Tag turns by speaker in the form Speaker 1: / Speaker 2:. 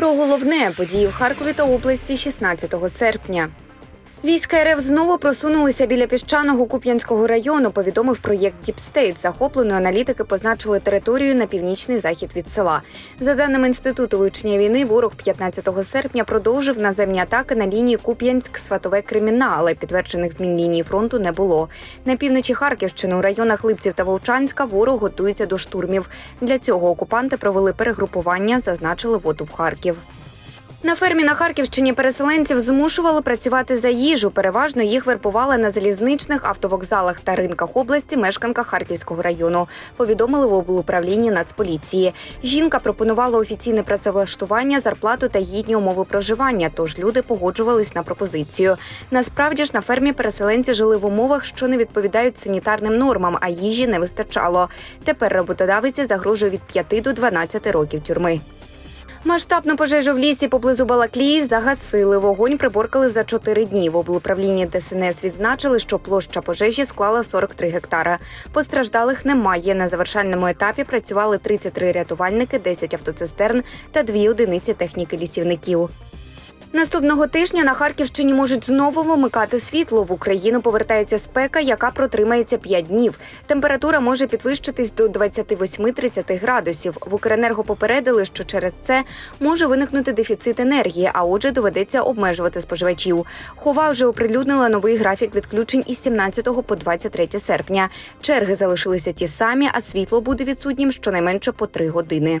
Speaker 1: Про головне події в Харкові та області 16 серпня. Війська РФ знову просунулися біля піщаного Куп'янського району. Повідомив проєкт Діпстейт. Захопленою аналітики позначили територію на північний захід від села. За даними інституту вивчення війни, ворог 15 серпня продовжив наземні атаки на лінії Куп'янськ-Сватове Креміна, але підтверджених змін лінії фронту не було. На півночі Харківщини у районах Липців та Вовчанська ворог готується до штурмів. Для цього окупанти провели перегрупування, зазначили воду в Харків. На фермі на Харківщині переселенців змушували працювати за їжу. Переважно їх вербували на залізничних автовокзалах та ринках області мешканка Харківського району. Повідомили в облуправлінні Нацполіції. Жінка пропонувала офіційне працевлаштування, зарплату та гідні умови проживання. Тож люди погоджувались на пропозицію. Насправді ж на фермі переселенці жили в умовах, що не відповідають санітарним нормам, а їжі не вистачало. Тепер роботодавиці загрожує від 5 до 12 років тюрми. Масштабну пожежу в лісі поблизу Балаклії загасили. Вогонь приборкали за чотири дні. В облуправлінні ДСНС відзначили, що площа пожежі склала 43 гектара. Постраждалих немає. На завершальному етапі працювали 33 рятувальники, 10 автоцистерн та дві одиниці техніки лісівників. Наступного тижня на Харківщині можуть знову вимикати світло. В Україну повертається спека, яка протримається 5 днів. Температура може підвищитись до 28-30 градусів. В Укренерго попередили, що через це може виникнути дефіцит енергії, а отже, доведеться обмежувати споживачів. Хова вже оприлюднила новий графік відключень із 17 по 23 серпня. Черги залишилися ті самі, а світло буде відсутнім щонайменше по 3 години.